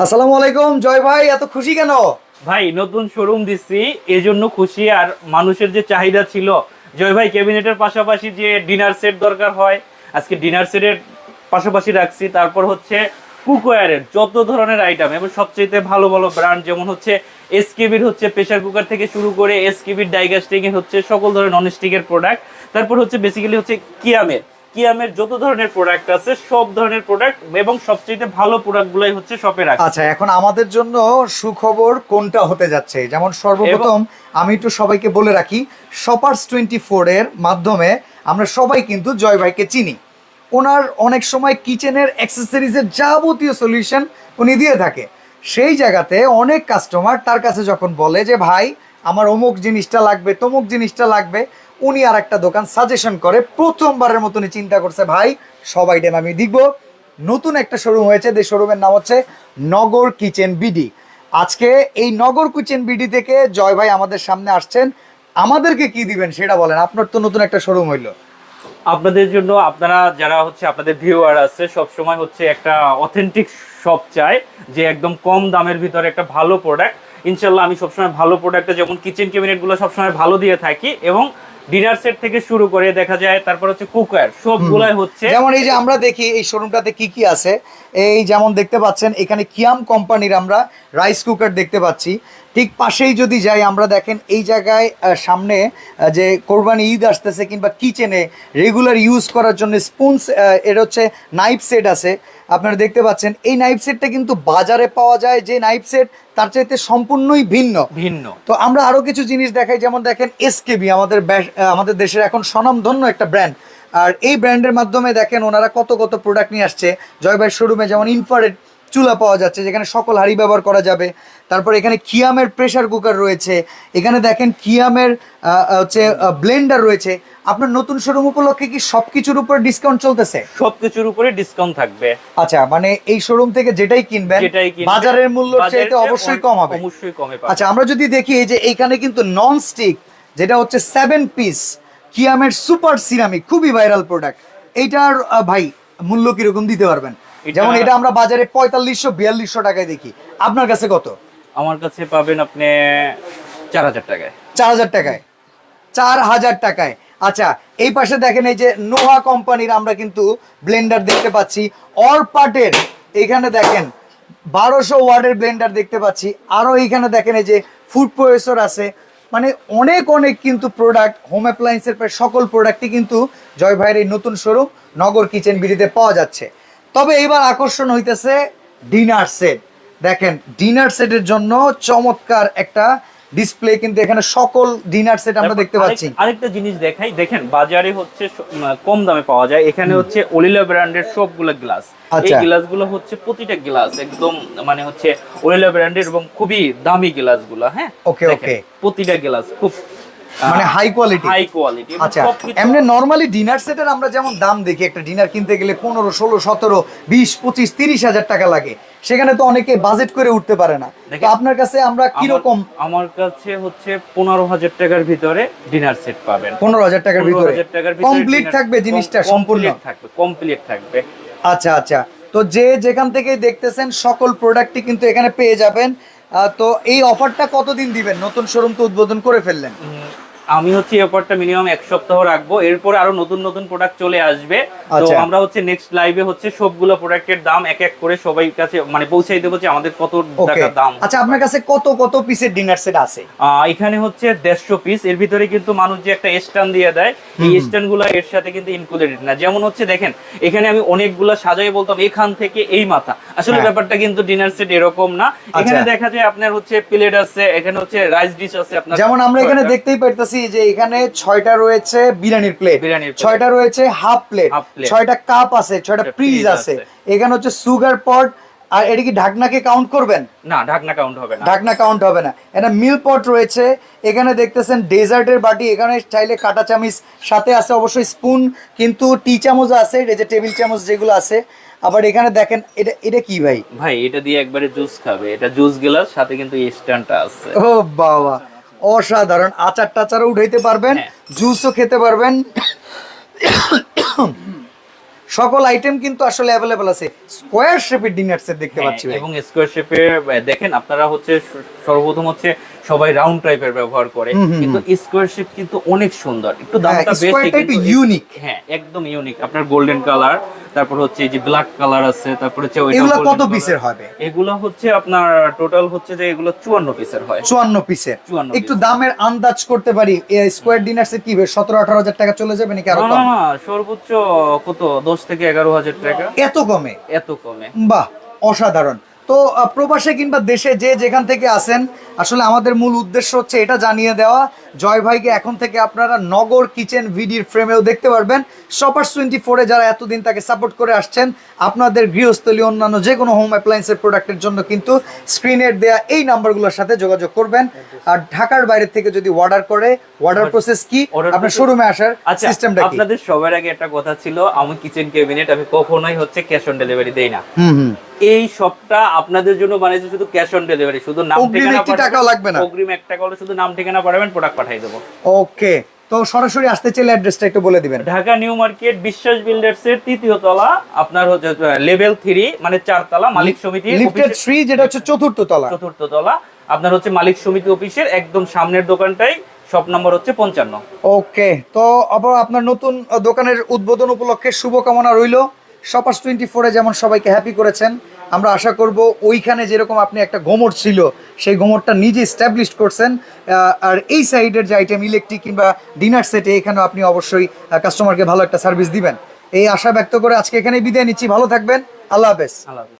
আসসালামু আলাইকুম, জয় ভাই, এত খুশি কেন? ভাই, নতুন শোরুম দিচ্ছি এই জন্য খুশি আর মানুষের যে চাহিদা ছিল। জয় ভাই, ক্যাবিনেটের পাশাপাশি যে ডিনার সেট দরকার হয়, আজকে ডিনার সেটের পাশাপাশি রাখছি। তারপর হচ্ছে কুকওয়ারের যত ধরনের আইটেম এবং সবচেয়ে ভালো ভালো ব্র্যান্ড যেমন হচ্ছে এসকেবির হচ্ছে প্রেসার কুকার থেকে শুরু করে এসকেবির ডাইগাস্টিং এর হচ্ছে সকল ধরনের নন স্টিকের প্রোডাক্ট তারপর হচ্ছে বেসিক্যালি হচ্ছে কিয়ামের কিয়ামের যত ধরনের প্রোডাক্ট আছে সব ধরনের প্রোডাক্ট এবং সবচেয়ে ভালো প্রোডাক্টগুলাই হচ্ছে শপে রাখা আচ্ছা এখন আমাদের জন্য সুখবর কোনটা হতে যাচ্ছে? যেমন সর্বপ্রথম আমি একটু সবাইকে বলে রাখি শপার্স টোয়েন্টি এর মাধ্যমে আমরা সবাই কিন্তু জয় ভাইকে চিনি। ওনার অনেক সময় কিচেনের অ্যাক্সেসরিজের যাবতীয় সলিউশন উনি দিয়ে থাকে। সেই জায়গাতে অনেক কাস্টমার তার কাছে যখন বলে যে ভাই আমার অমুক জিনিসটা লাগবে তমুক জিনিসটা লাগবে উনি আর একটা দোকান সাজেশন করে। প্রথমবারের মতনই চিন্তা করছে, ভাই সব আইটেম আমি দিব নতুন একটা শোরুম হয়েছে, যে শোরুমের নাম হচ্ছে নগর কিচেন বিডি। আজকে এই নগর কিচেন বিডি থেকে জয় ভাই আমাদের সামনে আসছেন। আমাদেরকে কি দিবেন সেটা বলেন, আপনার তো নতুন একটা শোরুম হইল। আপনাদের জন্য আপনারা যারা হচ্ছে আপনাদের ভিউয়ার আছে সব সময় হচ্ছে একটা অথেন্টিক শপ চায় যে একদম কম দামের ভিতরে একটা ভালো প্রোডাক্ট ইনশাল্লাহ আমি সবসময় ভালো প্রোডাক্টটা যেমন কিচেন ক্যাবিনেটগুলো সবসময় ভালো দিয়ে থাকি এবং ডিনার সেট থেকে শুরু করে দেখা যায় তারপর হচ্ছে কুকার সবগুলাই হচ্ছে যেমন এই যে আমরা দেখি এই শোরুমটাতে কি কি আছে এই যেমন দেখতে পাচ্ছেন এখানে কিয়াম কোম্পানির আমরা রাইস কুকার দেখতে পাচ্ছি। ঠিক পাশেই যদি যাই আমরা দেখেন এই জায়গায় সামনে যে কোরবানি ঈদ আসতেছে কিংবা কিচেনে রেগুলার ইউজ করার জন্য স্পুনস এর হচ্ছে নাইফ সেট আছে। আপনারা দেখতে পাচ্ছেন এই নাইফ সেটটা কিন্তু বাজারে পাওয়া যায় যে নাইফ সেট তার চাইতে সম্পূর্ণই ভিন্ন। ভিন্ন। তো আমরা আরও কিছু জিনিস দেখাই যেমন দেখেন এসকেবি আমাদের আমাদের দেশের এখন স্বনামধন্য একটা ব্র্যান্ড আর এই ব্র্যান্ডের মাধ্যমে দেখেন ওনারা কত কত প্রোডাক্ট নিয়ে আসছে। জয় ভাই শোরুমে যেমন ইনফারেড চুলা পাওয়া যাচ্ছে যেখানে সকল হাড়ি ব্যবহার করা যাবে। তারপর এখানে কিয়ামের প্রেসার কুকার রয়েছে। এখানে দেখেন কিয়ামের হচ্ছে ব্লেন্ডার রয়েছে। আপনার নতুন শোরুম উপলক্ষে কি সবকিছুর উপর ডিসকাউন্ট চলতেছে? সবকিছুর উপরে ডিসকাউন্ট থাকবে। আচ্ছা মানে এই শোরুম থেকে যেটাই কিনবেন বাজারের মূল্য চাইতে অবশ্যই কম হবে। অবশ্যই কমে আচ্ছা আমরা যদি দেখি এই যে এইখানে কিন্তু নন স্টিক যেটা হচ্ছে সেভেন পিস কিয়ামের সুপার সিরামিক খুবই ভাইরাল প্রোডাক্ট এইটার ভাই মূল্য কীরকম দিতে পারবেন? যেমন এটা আমরা বাজারে পঁয়তাল্লিশশো বিয়াল্লিশশো টাকায় দেখি। আপনার কাছে কত? আমার কাছে পাবেন আপনি চার হাজার টাকায়। চার হাজার টাকায়। চার হাজার টাকায়। আচ্ছা এই পাশে দেখেন এই যে নোহা কোম্পানির আমরা কিন্তু ব্লেন্ডার দেখতে পাচ্ছি। অর পার্টের এখানে দেখেন বারোশো ওয়ার্ডের ব্লেন্ডার দেখতে পাচ্ছি। আরও এইখানে দেখেন এই যে ফুড প্রসেসর আছে। মানে অনেক অনেক কিন্তু প্রোডাক্ট হোম অ্যাপ্লায়েন্সের প্রায় সকল প্রোডাক্টই কিন্তু জয় ভাইয়ের এই নতুন শোরুম নগর কিচেন বিডিতে পাওয়া যাচ্ছে। তবে এবার আকর্ষণ হইতেছে ডিনার সেট দেখেন ডিনার সেটের জন্য চমৎকার একটা ডিসপ্লে কিন্তু এখানে সকল ডিনার সেট আমরা দেখতে পাচ্ছি। আরেকটা জিনিস দেখাই দেখেন বাজারে হচ্ছে কম দামে পাওয়া যায়। এখানে হচ্ছে ওলিলা ব্র্যান্ডের সবগুলো গ্লাস এই আচ্ছা। গ্লাসগুলো হচ্ছে প্রতিটা গ্লাস একদম মানে হচ্ছে ওলিলা ব্র্যান্ডের এবং খুবই দামি গ্লাসগুলো হ্যাঁ? দেখেন, okay. প্রতিটা গ্লাস খুব মানে হাই কোয়ালিটি হাই কোয়ালিটি আচ্ছা এমনি নর্মালি ডিনার সেটের আমরা যেমন দাম দেখি একটা ডিনার কিনতে গেলে পনেরো ষোলো সতেরো বিশ পঁচিশ তিরিশ হাজার টাকা লাগে। সেখানে তো অনেকে বাজেট করে উঠতে পারে না। তো আপনার কাছে আমরা কীরকম আমার কাছে হচ্ছে পনেরো হাজার টাকার ভিতরে ডিনার সেট পাবেন। পনেরো হাজার টাকার ভিতরে? 15,000 টাকার ভিতরে কমপ্লিট থাকবে জিনিসটা সম্পূর্ণ? থাকবে কমপ্লিট থাকবে। আচ্ছা আচ্ছা। তো যে যেখান থেকে দেখতেছেন সকল প্রোডাক্টই কিন্তু এখানে পেয়ে যাবেন। তো এই অফারটা কতদিন দিবেন? নতুন শোরুম তো উদ্বোধন করে ফেললেন। আমি হচ্ছে এই অফারটা মিনিমাম এক সপ্তাহ রাখব। এরপরে আরও নতুন নতুন প্রোডাক্ট চলে আসবে। তো আচ্ছা। আমরা হচ্ছে নেক্সট লাইভে হচ্ছে সবগুলো প্রোডাক্টের দাম এক এক করে সবাই কাছে মানে পৌঁছাই দেবো যে আমাদের কত টাকা দাম। আচ্ছা আপনার কাছে কত কত পিসের ডিনার সেট আছে? এখানে হচ্ছে দেড়শো পিস এর ভিতরে কিন্তু মানুষ যে একটা স্ট্যান্ড দিয়ে দেয় এই স্ট্যান্ডগুলো এর সাথে কিন্তু ইনক্লুডেড না যেমন হচ্ছে দেখেন এখানে আমি অনেকগুলা সাজাই বলতাম এখান থেকে এই মাথা। আসলে হ্যাঁ। ব্যাপারটা কিন্তু ডিনার সেট এরকম না। এখানে আচ্ছা। দেখা যায় আপনার হচ্ছে প্লেট আছে এখানে হচ্ছে রাইস ডিশ আছে আপনার যেমন আমরা এখানে দেখতেই পাইতেছি যে এখানে ছয়টা রয়েছে বিরিয়ানির প্লেট ছয়টা রয়েছে হাফ প্লেট ছয়টা কাপ আছে ছয়টা প্রিজ আছে। এখানে হচ্ছে সুগার পট আর এটা কি ঢাকনাকে কাউন্ট করবেন? না ঢাকনা কাউন্ট হবে না। ঢাকনা কাউন্ট হবে না। এটা মিল পট রয়েছে। এখানে দেখতেছেন ডেজার্টের বাটি। এখানে চাইলে কাটা চামিচ সাথে আছে অবশ্যই স্পুন কিন্তু টি চামচ আছে এই যে টেবিল চামচ যেগুলো আছে। আবার এখানে দেখেন এটা এটা কি ভাই? ভাই এটা দিয়ে একবারে জুস খাবে। এটা জুস গ্লাস সাথে কিন্তু স্ট্যান্ডটা আছে। ও বাবা। অসাধারণ আচার টাচারও উঠাইতে পারবেন হ্যাঁ। জুসও খেতে পারবেন। সকল আইটেম কিন্তু আসলে অ্যাভেলেবল আছে। স্কোয়ার শেপের ডিনার সেট দেখতে হ্যাঁ, পাচ্ছি এবং স্কোয়ার শেপের দেখেন আপনারা হচ্ছে সর্বপ্রথম হচ্ছে সবাই রাউন্ড টাইপের ব্যবহার করে। কিন্তু স্কোয়ার শেপ কিন্তু অনেক সুন্দর। একটু হ্যাঁ, দামটা বেশি square একটু কিন্তু unique। হ্যাঁ একদম ইউনিক আপনার গোল্ডেন কালার তারপর হচ্ছে এই যে ব্ল্যাক কালার আছে তারপর হচ্ছে এগুলো কত পিসের হবে? এগুলো হচ্ছে আপনার টোটাল হচ্ছে যে এগুলো চুয়ান্ন পিসের হয়। চুয়ান্ন পিসের একটু দামের আন্দাজ করতে পারি স্কোয়ার ডিনার সেট কি সতেরো আঠারো হাজার টাকা চলে যাবে নাকি আরও না কম? না সর্বোচ্চ কত? দশ থেকে এগারো হাজার টাকা। এত কমে? এত কমে। বাহ অসাধারণ। তো প্রবাসে কিংবা দেশে যে যেখান থেকে আসেন আসলে আমাদের মূল উদ্দেশ্য হচ্ছে এটা জানিয়ে দেওয়া। জয় ভাইকে এখন থেকে আপনারা নগর কিচেন ভিডির ফ্রেমেও দেখতে পারবেন। শপার্স টোয়েন্টি ফোরে যারা এতদিন তাকে সাপোর্ট করে আসছেন আপনাদের গৃহস্থলী অন্যান্য যে কোনো হোম অ্যাপ্লায়েন্সের প্রোডাক্টের জন্য কিন্তু স্ক্রিনের দেয়া এই নাম্বারগুলোর সাথে যোগাযোগ করবেন। আর ঢাকার বাইরে থেকে যদি অর্ডার করে অর্ডার প্রসেস কি? আপনার শোরুমে আসার আচ্ছা সিস্টেমটা কি? আপনাদের সবার আগে একটা কথা ছিল আমি কিচেন ক্যাবিনেট আমি কখনোই হচ্ছে ক্যাশ অন ডেলিভারি দেই না। হুম হুম। এই সবটা আপনাদের জন্য বানিয়েছে শুধু ক্যাশ অন ডেলিভারি শুধু নাম ঠিকানা টাকাও লাগবে না। অগ্রিম এক টাকা হলে শুধু নাম ঠিকানা পাঠাবেন প্রোডাক্ট পাঠিয়ে দেবো। ওকে তো সরাসরি আসতে চাইলে অ্যাড্রেসটা একটু বলে দিবেন। Dhaka new market Biswas builders এর তৃতীয় তলা আপনার হচ্ছে লেভেল থ্রি মানে চারতলা মালিক সমিতি লিফটেড থ্রি যেটা হচ্ছে চতুর্থ তলা। চতুর্থ তলা আপনার হচ্ছে মালিক সমিতি অফিসের একদম সামনের দোকানটাই শপ নম্বর হচ্ছে পঞ্চান্ন। ওকে তো আবার আপনার নতুন দোকানের উদ্বোধন উপলক্ষে শুভকামনা রইল। শপার্স টোয়েন্টি ফোরে যেমন সবাইকে হ্যাপি করেছেন আমরা আশা করব ওইখানে যেরকম আপনি একটা গোমর ছিল, সেই গোমরটা নিজে স্ট্যাবলিশ করছেন আর এই সাইডের যে আইটেম ইলেকট্রিক কিংবা ডিনার সেটে এখানে আপনি অবশ্যই কাস্টমারকে ভালো একটা সার্ভিস দিবেন। এই আশা ব্যক্ত করে আজকে এখানে বিদায় নিচ্ছি। ভালো থাকবেন। আল্লাহ হাফেজ। আল্লাহ।